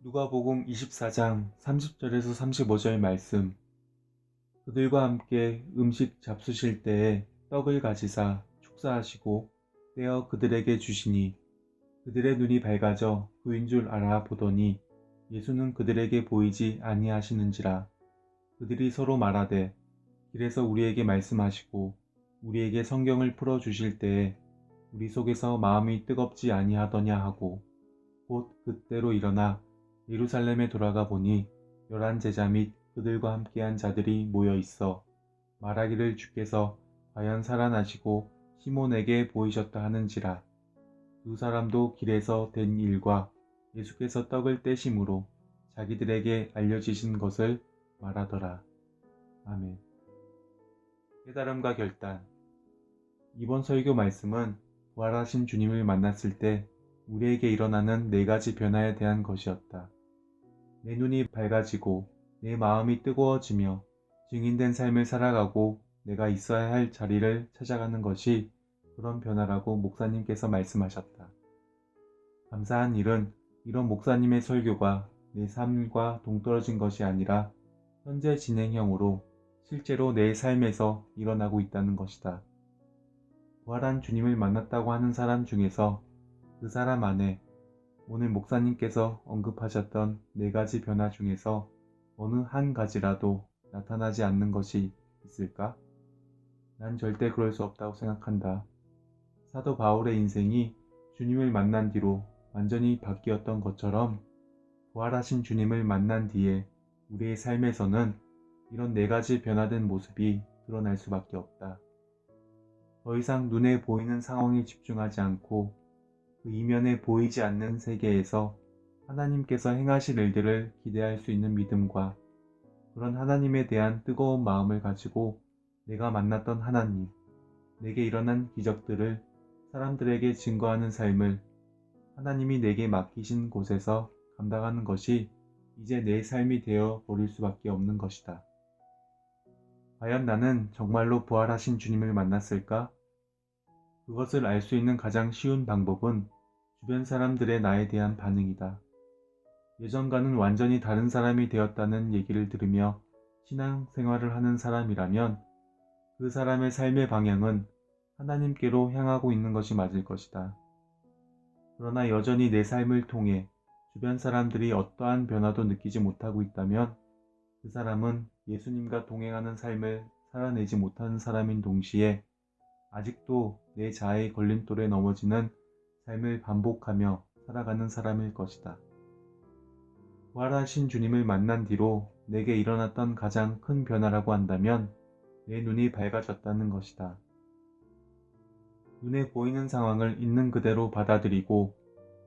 누가복음 24장 30절에서 35절 말씀. 그들과 함께 음식 잡수실 때에 떡을 가지사 축사하시고 떼어 그들에게 주시니 그들의 눈이 밝아져 그인 줄 알아보더니 예수는 그들에게 보이지 아니하시는지라 그들이 서로 말하되 길에서 우리에게 말씀하시고 우리에게 성경을 풀어 주실 때에 우리 속에서 마음이 뜨겁지 아니하더냐 하고 곧 그때로 일어나 예루살렘에 돌아가 보니 열한 제자 및 그들과 함께한 자들이 모여 있어 말하기를 주께서 과연 살아나시고 시몬에게 보이셨다 하는지라 두 사람도 길에서 된 일과 예수께서 떡을 떼심으로 자기들에게 알려지신 것을 말하더라. 아멘. 깨달음과 결단 이번 설교 말씀은 부활하신 주님을 만났을 때 우리에게 일어나는 네 가지 변화에 대한 것이었다. 내 눈이 밝아지고 내 마음이 뜨거워지며 증인된 삶을 살아가고 내가 있어야 할 자리를 찾아가는 것이 그런 변화라고 목사님께서 말씀하셨다. 감사한 일은 이런 목사님의 설교가 내 삶과 동떨어진 것이 아니라 현재 진행형으로 실제로 내 삶에서 일어나고 있다는 것이다. 부활한 주님을 만났다고 하는 사람 중에서 그 사람 안에 오늘 목사님께서 언급하셨던 네 가지 변화 중에서 어느 한 가지라도 나타나지 않는 것이 있을까? 난 절대 그럴 수 없다고 생각한다. 사도 바울의 인생이 주님을 만난 뒤로 완전히 바뀌었던 것처럼 부활하신 주님을 만난 뒤에 우리의 삶에서는 이런 네 가지 변화된 모습이 드러날 수밖에 없다. 더 이상 눈에 보이는 상황에 집중하지 않고 그 이면에 보이지 않는 세계에서 하나님께서 행하실 일들을 기대할 수 있는 믿음과 그런 하나님에 대한 뜨거운 마음을 가지고 내가 만났던 하나님, 내게 일어난 기적들을 사람들에게 증거하는 삶을 하나님이 내게 맡기신 곳에서 감당하는 것이 이제 내 삶이 되어 버릴 수밖에 없는 것이다. 과연 나는 정말로 부활하신 주님을 만났을까? 그것을 알 수 있는 가장 쉬운 방법은 주변 사람들의 나에 대한 반응이다. 예전과는 완전히 다른 사람이 되었다는 얘기를 들으며 신앙 생활을 하는 사람이라면 그 사람의 삶의 방향은 하나님께로 향하고 있는 것이 맞을 것이다. 그러나 여전히 내 삶을 통해 주변 사람들이 어떠한 변화도 느끼지 못하고 있다면 그 사람은 예수님과 동행하는 삶을 살아내지 못하는 사람인 동시에 아직도 내 자아의 걸림돌에 넘어지는 삶을 반복하며 살아가는 사람일 것이다. 부활하신 주님을 만난 뒤로 내게 일어났던 가장 큰 변화라고 한다면 내 눈이 밝아졌다는 것이다. 눈에 보이는 상황을 있는 그대로 받아들이고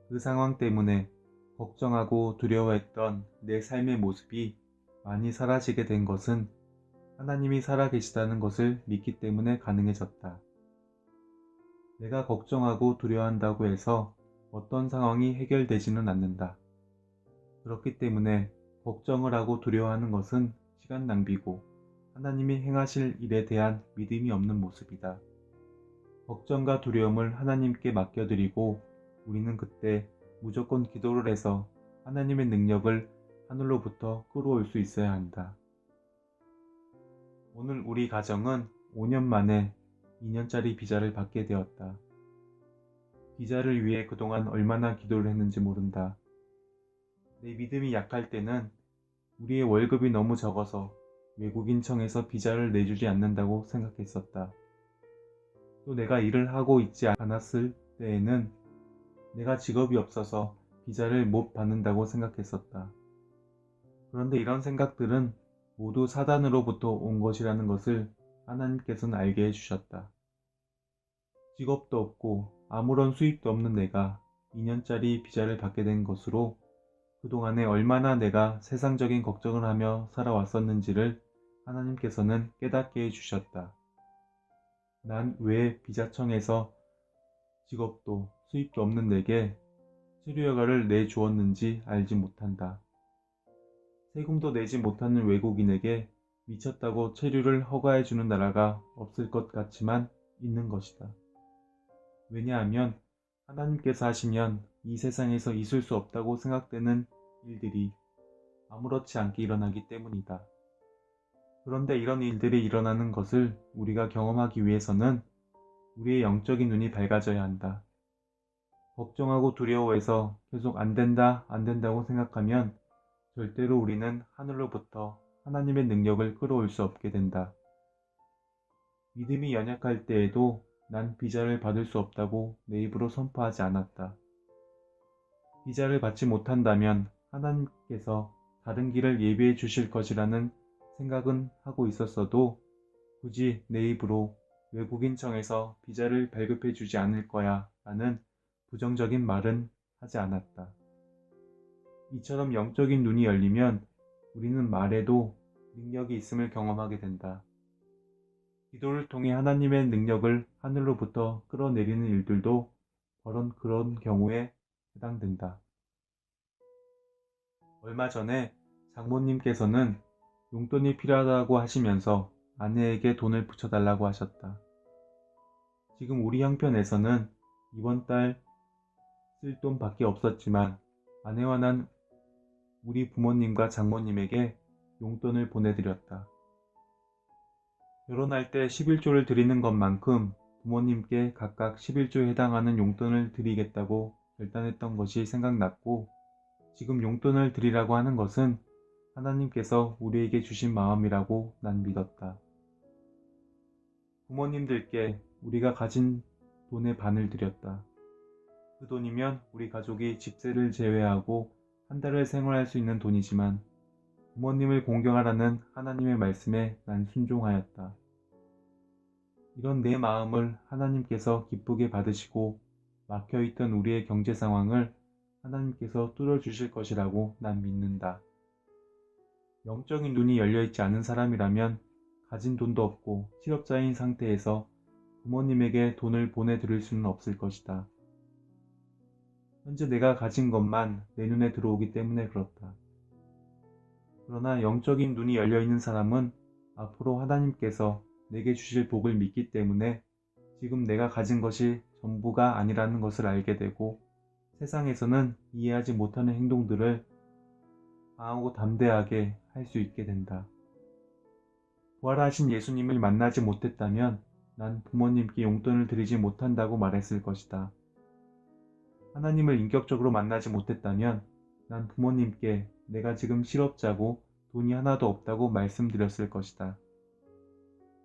그 상황 때문에 걱정하고 두려워했던 내 삶의 모습이 많이 사라지게 된 것은 하나님이 살아계시다는 것을 믿기 때문에 가능해졌다. 내가 걱정하고 두려워한다고 해서 어떤 상황이 해결되지는 않는다. 그렇기 때문에 걱정을 하고 두려워하는 것은 시간 낭비고 하나님이 행하실 일에 대한 믿음이 없는 모습이다. 걱정과 두려움을 하나님께 맡겨드리고 우리는 그때 무조건 기도를 해서 하나님의 능력을 하늘로부터 끌어올 수 있어야 한다. 오늘 우리 가정은 5년 만에 2년짜리 비자를 받게 되었다. 비자를 위해 그동안 얼마나 기도를 했는지 모른다. 내 믿음이 약할 때는 우리의 월급이 너무 적어서 외국인청에서 비자를 내주지 않는다고 생각했었다. 또 내가 일을 하고 있지 않았을 때에는 내가 직업이 없어서 비자를 못 받는다고 생각했었다. 그런데 이런 생각들은 모두 사단으로부터 온 것이라는 것을 하나님께서는 알게 해주셨다. 직업도 없고 아무런 수입도 없는 내가 2년짜리 비자를 받게 된 것으로 그동안에 얼마나 내가 세상적인 걱정을 하며 살아왔었는지를 하나님께서는 깨닫게 해주셨다. 난 왜 비자청에서 직업도 수입도 없는 내게 치료 여가를 내주었는지 알지 못한다. 세금도 내지 못하는 외국인에게 미쳤다고 체류를 허가해 주는 나라가 없을 것 같지만 있는 것이다. 왜냐하면 하나님께서 하시면 이 세상에서 있을 수 없다고 생각되는 일들이 아무렇지 않게 일어나기 때문이다. 그런데 이런 일들이 일어나는 것을 우리가 경험하기 위해서는 우리의 영적인 눈이 밝아져야 한다. 걱정하고 두려워해서 계속 안 된다, 안 된다고 생각하면 절대로 우리는 하늘로부터 하나님의 능력을 끌어올 수 없게 된다. 믿음이 연약할 때에도 난 비자를 받을 수 없다고 내 입으로 선포하지 않았다. 비자를 받지 못한다면 하나님께서 다른 길을 예비해 주실 것이라는 생각은 하고 있었어도 굳이 내 입으로 외국인청에서 비자를 발급해 주지 않을 거야 라는 부정적인 말은 하지 않았다. 이처럼 영적인 눈이 열리면 우리는 말에도 능력이 있음을 경험하게 된다. 기도를 통해 하나님의 능력을 하늘로부터 끌어내리는 일들도 그런 그런 경우에 해당된다. 얼마 전에 장모님께서는 용돈이 필요하다고 하시면서 아내에게 돈을 붙여달라고 하셨다. 지금 우리 형편에서는 이번 달 쓸 돈밖에 없었지만 아내와 난 우리 부모님과 장모님에게 용돈을 보내드렸다. 결혼할 때 11조를 드리는 것만큼 부모님께 각각 11조에 해당하는 용돈을 드리겠다고 결단했던 것이 생각났고 지금 용돈을 드리라고 하는 것은 하나님께서 우리에게 주신 마음이라고 난 믿었다. 부모님들께 우리가 가진 돈의 반을 드렸다. 그 돈이면 우리 가족이 집세를 제외하고 한 달을 생활할 수 있는 돈이지만 부모님을 공경하라는 하나님의 말씀에 난 순종하였다. 이런 내 마음을 하나님께서 기쁘게 받으시고 막혀있던 우리의 경제 상황을 하나님께서 뚫어주실 것이라고 난 믿는다. 영적인 눈이 열려있지 않은 사람이라면 가진 돈도 없고 실업자인 상태에서 부모님에게 돈을 보내드릴 수는 없을 것이다. 현재 내가 가진 것만 내 눈에 들어오기 때문에 그렇다. 그러나 영적인 눈이 열려 있는 사람은 앞으로 하나님께서 내게 주실 복을 믿기 때문에 지금 내가 가진 것이 전부가 아니라는 것을 알게 되고 세상에서는 이해하지 못하는 행동들을 강하고 담대하게 할 수 있게 된다. 부활하신 예수님을 만나지 못했다면 난 부모님께 용돈을 드리지 못한다고 말했을 것이다. 하나님을 인격적으로 만나지 못했다면 난 부모님께 내가 지금 실업자고 돈이 하나도 없다고 말씀드렸을 것이다.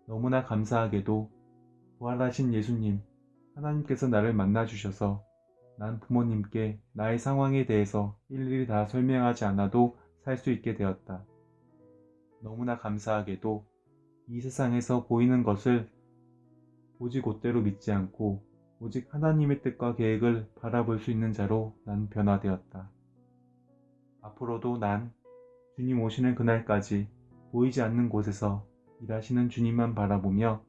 너무나 감사하게도 부활하신 예수님, 하나님께서 나를 만나주셔서 난 부모님께 나의 상황에 대해서 일일이 다 설명하지 않아도 살 수 있게 되었다. 너무나 감사하게도 이 세상에서 보이는 것을 오직 곧대로 믿지 않고 오직 하나님의 뜻과 계획을 바라볼 수 있는 자로 난 변화되었다. 앞으로도 난 주님 오시는 그날까지 보이지 않는 곳에서 일하시는 주님만 바라보며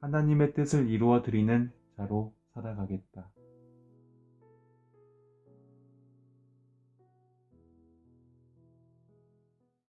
하나님의 뜻을 이루어 드리는 자로 살아가겠다.